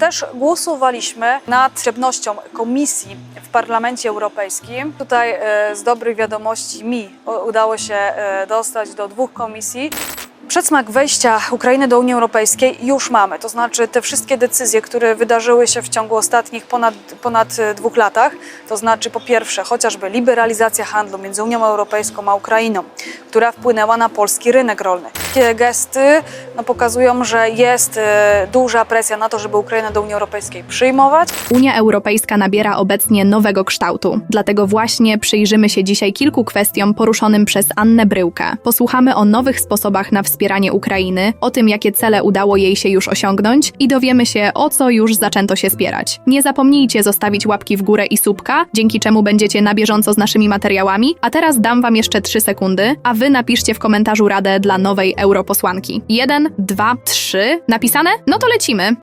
Też głosowaliśmy nad potrzebnością komisji w Parlamencie Europejskim. Tutaj e, z dobrych wiadomości mi udało się e, dostać do dwóch komisji. Przedsmak wejścia Ukrainy do Unii Europejskiej już mamy, to znaczy te wszystkie decyzje, które wydarzyły się w ciągu ostatnich ponad, ponad e, dwóch latach, to znaczy po pierwsze chociażby liberalizacja handlu między Unią Europejską a Ukrainą, która wpłynęła na polski rynek rolny. Takie gesty no, pokazują, że jest e, duża presja na to, żeby Ukrainę do Unii Europejskiej przyjmować. Unia Europejska nabiera obecnie nowego kształtu. Dlatego właśnie przyjrzymy się dzisiaj kilku kwestiom poruszonym przez Annę Bryłkę. Posłuchamy o nowych sposobach na wspieranie Ukrainy, o tym, jakie cele udało jej się już osiągnąć i dowiemy się, o co już zaczęto się spierać. Nie zapomnijcie zostawić łapki w górę i subka, dzięki czemu będziecie na bieżąco z naszymi materiałami. A teraz dam wam jeszcze 3 sekundy, a wy napiszcie w komentarzu radę dla nowej europosłanki. 1, 2, 3. Napisane? No to lecimy.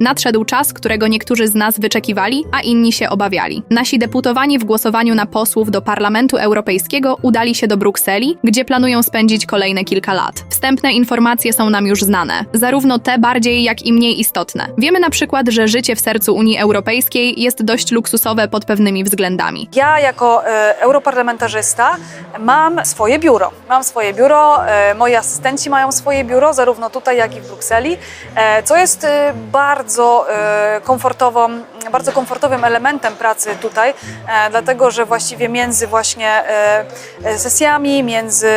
Nadszedł czas, którego niektórzy z nas wyczekiwali, a inni się obawiali. Nasi deputowani w głosowaniu na posłów do Parlamentu Europejskiego udali się do Brukseli, gdzie planują spędzić kolejne kilka lat. Wstępne informacje są nam już znane, zarówno te bardziej, jak i mniej istotne. Wiemy na przykład, że życie w sercu Unii Europejskiej jest dość luksusowe pod pewnymi względami. Ja jako e, europarlamentarzysta mam swoje biuro. Mam swoje biuro, e, moi asystenci mają swoje biuro, zarówno tutaj, jak i w Brukseli, e, co jest e, bardzo, e, komfortową, bardzo komfortowym elementem pracy tutaj, e, dlatego że właściwie między właśnie e, e, sesjami, między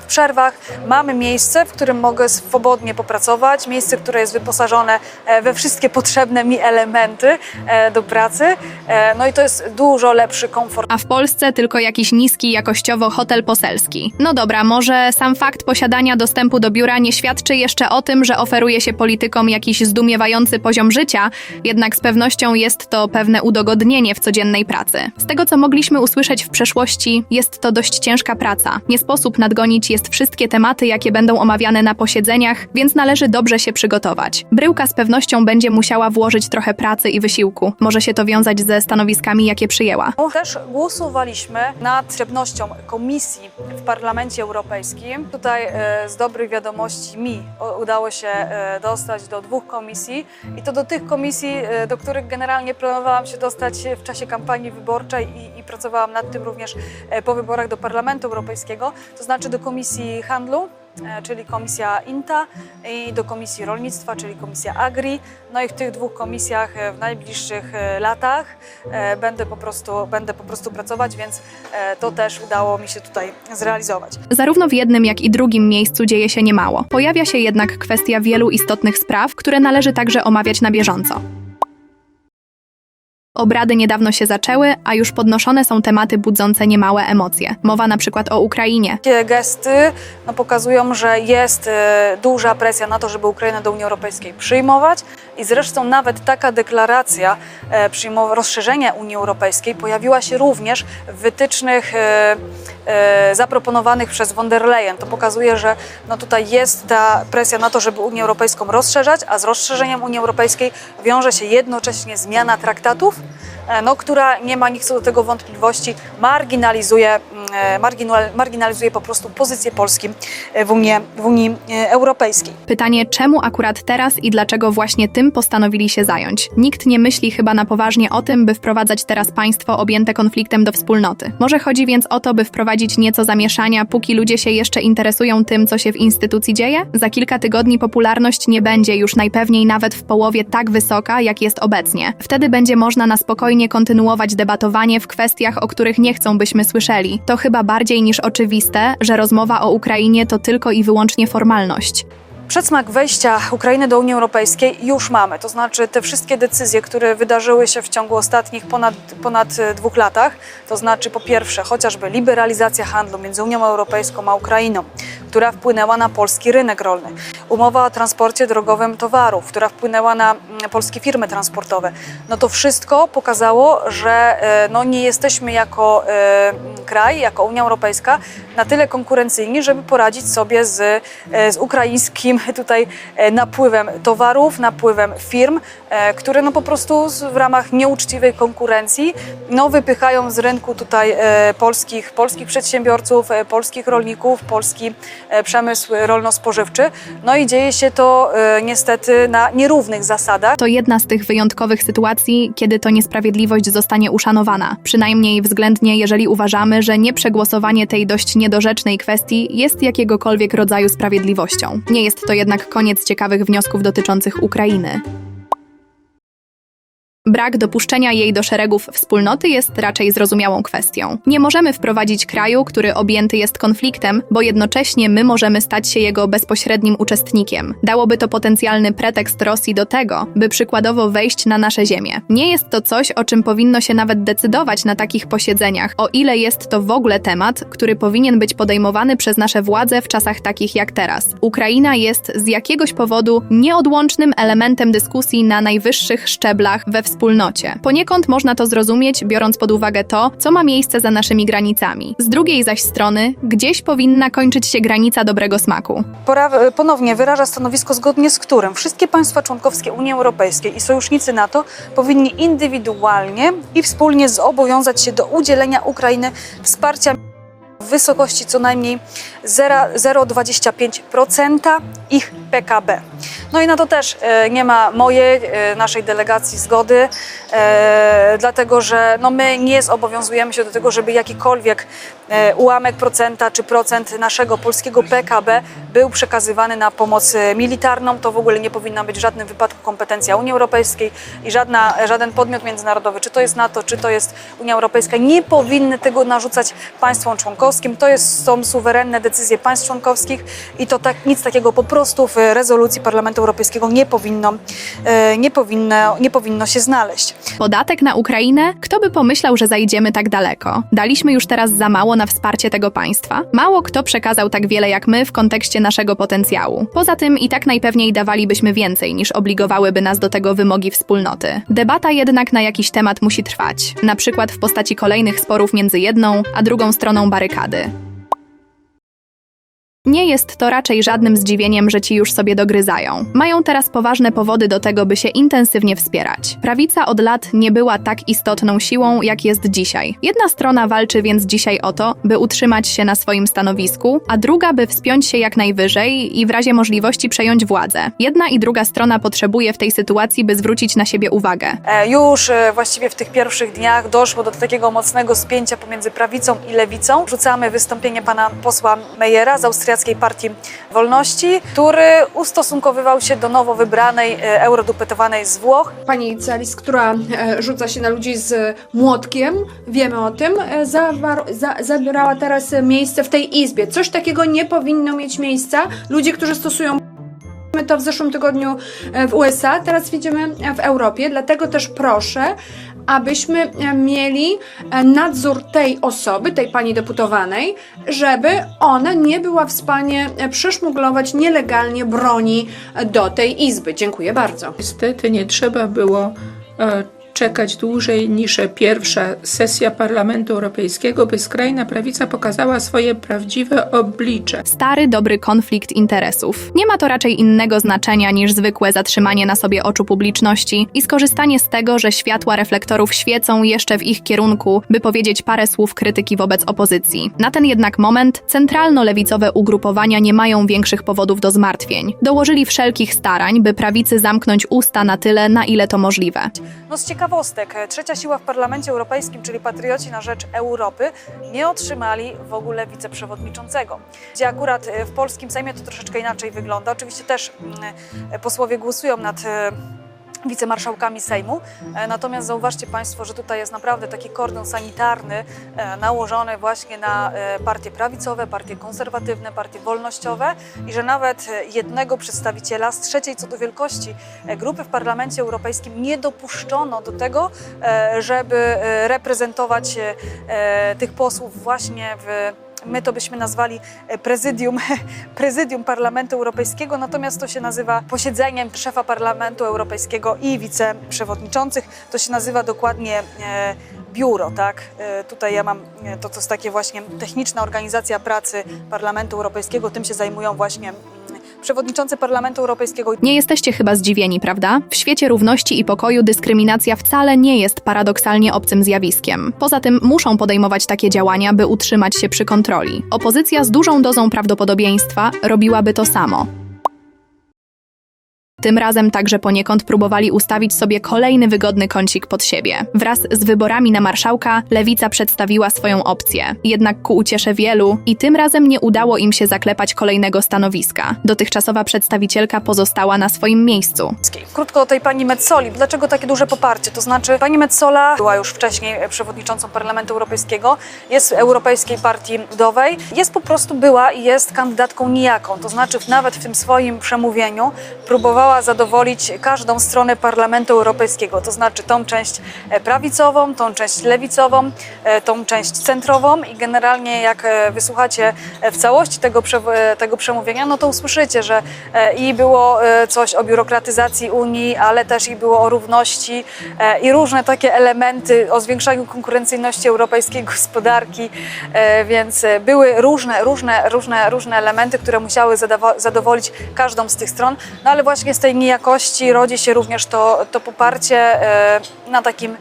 w przerwach mamy miejsce, w którym mogę swobodnie popracować, miejsce, które jest wyposażone we wszystkie potrzebne mi elementy do pracy. No i to jest dużo lepszy komfort. A w Polsce tylko jakiś niski jakościowo hotel poselski. No dobra, może sam fakt posiadania dostępu do biura nie świadczy jeszcze o tym, że oferuje się politykom jakiś zdumiewający poziom życia, jednak z pewnością jest to pewne udogodnienie w codziennej pracy. Z tego, co mogliśmy usłyszeć w przeszłości, jest to dość ciężka praca. Nie sposób nadgonić jest wszystkie tematy, jakie będą omawiane na posiedzeniach, więc należy dobrze się przygotować. Bryłka z pewnością będzie musiała włożyć trochę pracy i wysiłku. Może się to wiązać ze stanowiskami, jakie przyjęła. Też głosowaliśmy nad potrzebnością komisji w Parlamencie Europejskim. Tutaj e, z dobrych wiadomości mi udało się e, dostać do dwóch komisji i to do tych komisji, e, do których generalnie planowałam się dostać w czasie kampanii wyborczej i, i pracowałam nad tym również e, po wyborach do Parlamentu Europejskiego, to znaczy do Komisji Handlu, e, czyli Komisja INTA i do Komisji Rolnictwa, czyli Komisja Agri. No i w tych dwóch komisjach e, w najbliższych latach będę po prostu, będę po prostu pracować, więc to też udało mi się tutaj zrealizować. Zarówno w jednym, jak i drugim miejscu dzieje się niemało. Pojawia się jednak kwestia wielu istotnych spraw, które należy także omawiać na bieżąco. Obrady niedawno się zaczęły, a już podnoszone są tematy budzące niemałe emocje. Mowa na przykład o Ukrainie. Takie gesty no, pokazują, że jest e, duża presja na to, żeby Ukrainę do Unii Europejskiej przyjmować i zresztą nawet taka deklaracja e, rozszerzenia Unii Europejskiej pojawiła się również w wytycznych e, e, zaproponowanych przez von der Leyen. To pokazuje, że no, tutaj jest ta presja na to, żeby Unię Europejską rozszerzać, a z rozszerzeniem Unii Europejskiej wiąże się jednocześnie zmiana traktatów, no, która nie ma nikt co do tego wątpliwości, marginalizuje, mm, e, marginal, marginalizuje po prostu pozycję Polski e, w Unii, w Unii e, Europejskiej. Pytanie, czemu akurat teraz i dlaczego właśnie tym postanowili się zająć? Nikt nie myśli chyba na poważnie o tym, by wprowadzać teraz państwo objęte konfliktem do wspólnoty. Może chodzi więc o to, by wprowadzić nieco zamieszania, póki ludzie się jeszcze interesują tym, co się w instytucji dzieje? Za kilka tygodni popularność nie będzie już najpewniej nawet w połowie tak wysoka, jak jest obecnie. Wtedy będzie można na spokojnie kontynuować debatowanie w kwestiach, o których nie chcą, byśmy słyszeli. To chyba bardziej niż oczywiste, że rozmowa o Ukrainie to tylko i wyłącznie formalność. Przedsmak wejścia Ukrainy do Unii Europejskiej już mamy. To znaczy te wszystkie decyzje, które wydarzyły się w ciągu ostatnich ponad, ponad e, dwóch latach, to znaczy po pierwsze chociażby liberalizacja handlu między Unią Europejską a Ukrainą, która wpłynęła na polski rynek rolny. umowa o transporcie drogowym towarów, która wpłynęła na mm, polskie firmy transportowe. No to wszystko pokazało, że e, no, nie jesteśmy jako e, kraj, jako Unia Europejska na tyle konkurencyjni, żeby poradzić sobie z, z ukraińskim tutaj e, napływem towarów, napływem firm, e, które no po prostu w ramach nieuczciwej konkurencji no wypychają z rynku tutaj e, polskich, polskich przedsiębiorców, polskich rolników, polski przemysł rolno-spożywczy. No i dzieje się to niestety na nierównych zasadach. To jedna z tych wyjątkowych sytuacji, kiedy to niesprawiedliwość zostanie uszanowana. Przynajmniej względnie, jeżeli uważamy, że nieprzegłosowanie tej dość niedorzecznej kwestii jest jakiegokolwiek rodzaju sprawiedliwością. Nie jest to jednak koniec ciekawych wniosków dotyczących Ukrainy. Brak dopuszczenia jej do szeregów wspólnoty jest raczej zrozumiałą kwestią. Nie możemy wprowadzić kraju, który objęty jest konfliktem, bo jednocześnie my możemy stać się jego bezpośrednim uczestnikiem. Dałoby to potencjalny pretekst Rosji do tego, by przykładowo wejść na nasze ziemię. Nie jest to coś, o czym powinno się nawet decydować na takich posiedzeniach, o ile jest to w ogóle temat, który powinien być podejmowany przez nasze władze w czasach takich jak teraz. Ukraina jest z jakiegoś powodu nieodłącznym elementem dyskusji na najwyższych szczeblach we wspólnocie. Poniekąd można to zrozumieć, biorąc pod uwagę to, co ma miejsce za naszymi granicami. Z drugiej zaś strony, gdzieś powinna kończyć się granica dobrego smaku. Pora- ponownie wyraża stanowisko, zgodnie z którym wszystkie państwa członkowskie Unii Europejskiej i sojusznicy NATO powinni indywidualnie i wspólnie zobowiązać się do udzielenia Ukrainy wsparcia w wysokości co najmniej 0 0,25% ich PKB. No i na to też e, nie ma mojej, e, naszej delegacji zgody, e, dlatego że no my nie zobowiązujemy się do tego, żeby jakikolwiek ułamek procenta czy procent naszego polskiego PKB był przekazywany na pomoc militarną. To w ogóle nie powinna być w żadnym wypadku kompetencja Unii Europejskiej i żadna, żaden podmiot międzynarodowy, czy to jest NATO, czy to jest Unia Europejska, nie powinny tego narzucać państwom członkowskim. To jest, są suwerenne decyzje państw członkowskich i to tak, nic takiego po prostu w rezolucji Parlamentu Europejskiego nie powinno, e, nie powinno, nie powinno się znaleźć. Podatek na Ukrainę? Kto by pomyślał, że zajdziemy tak daleko? Daliśmy już teraz za mało na wsparcie tego państwa. Mało kto przekazał tak wiele jak my w kontekście naszego potencjału. Poza tym i tak najpewniej dawalibyśmy więcej niż obligowałyby nas do tego wymogi wspólnoty. Debata jednak na jakiś temat musi trwać, na przykład w postaci kolejnych sporów między jedną a drugą stroną barykady. Nie jest to raczej żadnym zdziwieniem, że ci już sobie dogryzają. Mają teraz poważne powody do tego, by się intensywnie wspierać. Prawica od lat nie była tak istotną siłą, jak jest dzisiaj. Jedna strona walczy więc dzisiaj o to, by utrzymać się na swoim stanowisku, a druga, by wspiąć się jak najwyżej i w razie możliwości przejąć władzę. Jedna i druga strona potrzebuje w tej sytuacji, by zwrócić na siebie uwagę. E, Już e, właściwie w tych pierwszych dniach doszło do takiego mocnego spięcia pomiędzy prawicą i lewicą. Rzucamy wystąpienie pana posła Mejera z Austriackiej Partii Wolności, który ustosunkowywał się do nowo wybranej e, eurodeputawanej z Włoch. Pani Celis, która e, rzuca się na ludzi z młotkiem, wiemy o tym, e, za, zabierała teraz miejsce w tej izbie. Coś takiego nie powinno mieć miejsca. Ludzie, którzy stosują to w zeszłym tygodniu w USA, teraz widzimy w Europie, dlatego też proszę, abyśmy e, mieli e, nadzór tej osoby, tej pani deputowanej, żeby ona nie była w stanie e, przeszmuglować nielegalnie broni do tej izby. Dziękuję bardzo. Niestety nie trzeba było czekać dłużej niż pierwsza sesja Parlamentu Europejskiego, by skrajna prawica pokazała swoje prawdziwe oblicze. Stary, dobry konflikt interesów. Nie ma to raczej innego znaczenia niż zwykłe zatrzymanie na sobie oczu publiczności i skorzystanie z tego, że światła reflektorów świecą jeszcze w ich kierunku, by powiedzieć parę słów krytyki wobec opozycji. Na ten jednak moment centralno-lewicowe ugrupowania nie mają większych powodów do zmartwień. Dołożyli wszelkich starań, by prawicy zamknąć usta na tyle, na ile to możliwe. No z ciekawostek, trzecia siła w Parlamencie Europejskim, czyli Patrioci na Rzecz Europy, nie otrzymali w ogóle wiceprzewodniczącego. Gdzie akurat e, w polskim Sejmie to troszeczkę inaczej wygląda. Oczywiście też mm, e, posłowie głosują nad e, wicemarszałkami Sejmu. E, Natomiast zauważcie Państwo, że tutaj jest naprawdę taki kordon sanitarny e, nałożony właśnie na e, partie prawicowe, partie konserwatywne, partie wolnościowe i że nawet jednego przedstawiciela z trzeciej co do wielkości grupy w Parlamencie Europejskim nie dopuszczono do tego, żeby reprezentować tych posłów właśnie w My to byśmy nazwali e, prezydium, prezydium Parlamentu Europejskiego, natomiast to się nazywa posiedzeniem szefa Parlamentu Europejskiego i wiceprzewodniczących. To się nazywa dokładnie e, biuro, tak? E, Tutaj ja mam to, to jest takie właśnie techniczna organizacja pracy Parlamentu Europejskiego. Tym się zajmują właśnie przewodniczący Parlamentu Europejskiego. Nie jesteście chyba zdziwieni, prawda? W świecie równości i pokoju dyskryminacja wcale nie jest paradoksalnie obcym zjawiskiem. Poza tym muszą podejmować takie działania, by utrzymać się przy kontroli. Opozycja z dużą dozą prawdopodobieństwa robiłaby to samo. Tym razem także poniekąd próbowali ustawić sobie kolejny wygodny kącik pod siebie. Wraz z wyborami na marszałka Lewica przedstawiła swoją opcję. Jednak ku uciesze wielu i tym razem nie udało im się zaklepać kolejnego stanowiska. Dotychczasowa przedstawicielka pozostała na swoim miejscu. Krótko o tej pani Metzoli. Dlaczego takie duże poparcie? To znaczy pani Metzola była już wcześniej przewodniczącą Parlamentu Europejskiego, jest w Europejskiej Partii Ludowej, jest po prostu była i jest kandydatką nijaką. To znaczy nawet w tym swoim przemówieniu próbowała zadowolić każdą stronę Parlamentu Europejskiego, to znaczy tą część e, prawicową, tą część lewicową, e, tą część centrową. I generalnie jak e, wysłuchacie w całości tego, tego przemówienia, no to usłyszycie, że i było coś o biurokratyzacji Unii, ale też i było o równości i różne takie elementy o zwiększaniu konkurencyjności europejskiej gospodarki, więc były różne, różne, różne, różne elementy, które musiały zadowolić każdą z tych stron, no ale właśnie z tej niejakości rodzi się również to, to poparcie e, na takim,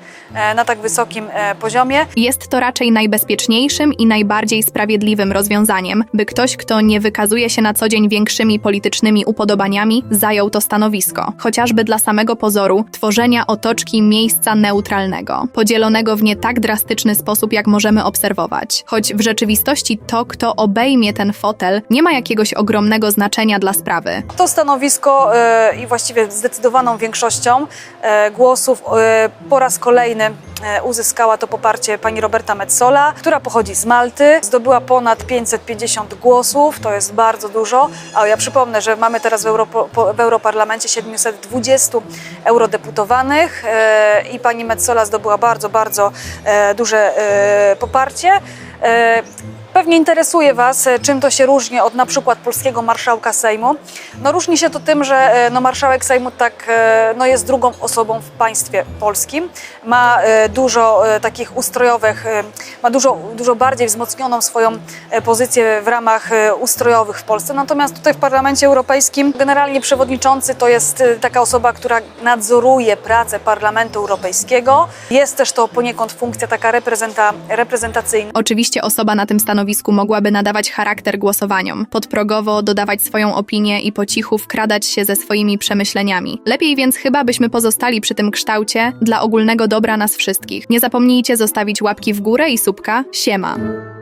na tak wysokim e, poziomie. Jest to raczej najbezpieczniejszym i najbardziej sprawiedliwym rozwiązaniem, by ktoś, kto nie wykazuje się na co dzień większymi politycznymi upodobaniami, zajął to stanowisko, chociażby dla samego pozoru tworzenia otoczki miejsca neutralnego, podzielonego w nie tak drastyczny sposób, jak możemy obserwować. Choć w rzeczywistości to, kto obejmie ten fotel, nie ma jakiegoś ogromnego znaczenia dla sprawy. To stanowisko e, i właściwie zdecydowaną większością e, głosów e, po raz kolejny e, uzyskała to poparcie pani Roberta Metzola, która pochodzi z Malty. Zdobyła ponad 550 głosów, to jest bardzo dużo, a ja przypomnę, że mamy teraz w, Europo, po- w Europarlamencie 720 eurodeputowanych e, i pani Metzola zdobyła bardzo, bardzo e, duże poparcie. Pewnie interesuje Was, e, czym to się różni od na przykład polskiego marszałka Sejmu. No różni się to tym, że e, no, marszałek Sejmu tak, e, no, jest drugą osobą w państwie polskim. Ma dużo takich ustrojowych, ma dużo, dużo bardziej wzmocnioną swoją pozycję w ramach ustrojowych w Polsce. Natomiast tutaj w Parlamencie Europejskim generalnie przewodniczący to jest taka osoba, która nadzoruje pracę Parlamentu Europejskiego. Jest też to poniekąd funkcja taka reprezenta, reprezentacyjna. Oczywiście osoba na tym stanowisku mogłaby nadawać charakter głosowaniom, podprogowo dodawać swoją opinię i po cichu wkradać się ze swoimi przemyśleniami. Lepiej więc chyba byśmy pozostali przy tym kształcie dla ogólnego dobra nas wszystkich. Nie zapomnijcie zostawić łapki w górę i subka. Siema!